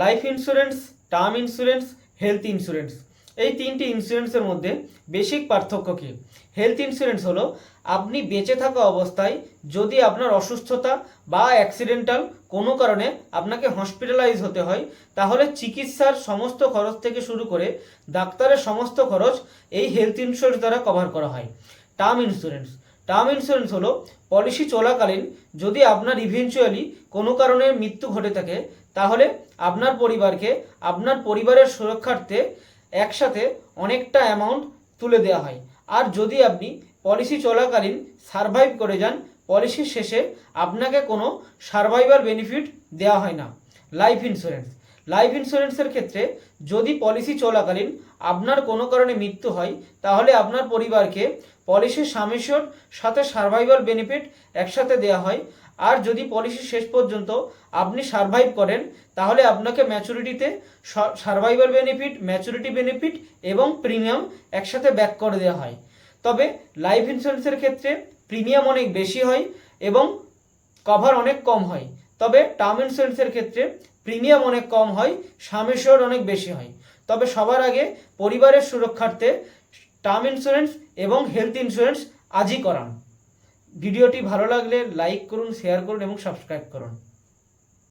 Life insurance, term insurance, health insurance. এই তিনটি ইন্স্যুরেন্সের মধ্যে বেসিক পার্থক্য কী? হেলথ ইন্স্যুরেন্স হলো আপনি বেঁচে থাকা অবস্থায় যদি আপনার অসুস্থতা বা অ্যাক্সিডেন্টাল কোনো কারণে আপনাকে হসপিটালাইজ হতে হয়, তাহলে চিকিৎসার সমস্ত খরচ থেকে শুরু করে ডাক্তারের সমস্ত খরচ এই হেলথ ইন্স্যুরেন্স দ্বারা কভার করা হয়। Term insurance. টার্ম ইন্স্যুরেন্স হলো পলিসি চলাকালীন যদি আপনার ইভেনচুয়ালি কোনো কারণে মৃত্যু ঘটে থাকে, তাহলে আপনার পরিবারকে আপনার পরিবারের সুরক্ষার্থে একসাথে অনেকটা অ্যামাউন্ট তুলে দেওয়া হয়। আর যদি আপনি পলিসি চলাকালীন সারভাইভ করে যান পলিসির শেষে আপনাকে কোনো সারভাইভাল বেনিফিট দেওয়া হয় না। লাইফ ইন্স্যুরেন্স লাইফ ইন্স্যুরেন্সের ক্ষেত্রে যদি পলিসি চলাকালীন আপনার কোনো কারণে মৃত্যু হয়, তাহলে আপনার পরিবারকে পলিসির সামেশন সাথে সার্ভাইভাল বেনিফিট একসাথে দেওয়া হয়। আর যদি পলিসি শেষ পর্যন্ত আপনি সার্ভাইভ করেন, তাহলে আপনাকে ম্যাচুরিটিতে সার্ভাইভাল বেনিফিট ম্যাচুরিটি বেনিফিট এবং প্রিমিয়াম একসাথে ব্যাক করে দেওয়া হয়। তবে লাইফ ইন্স্যুরেন্সের ক্ষেত্রে প্রিমিয়াম অনেক বেশি হয় এবং কভার অনেক কম হয়। তবে টার্ম ইন্স্যুরেন্সের ক্ষেত্রে প্রিমিয়াম অনেক কম হয় সামেশর অনেক বেশি হয়। তবে সবার আগে পরিবারের সুরক্ষার্থে টার্ম ইন্স্যুরেন্স এবং হেলথ ইন্স্যুরেন্স আজই করান। ভিডিওটি ভালো লাগলে লাইক করুন শেয়ার করুন এবং সাবস্ক্রাইব করুন।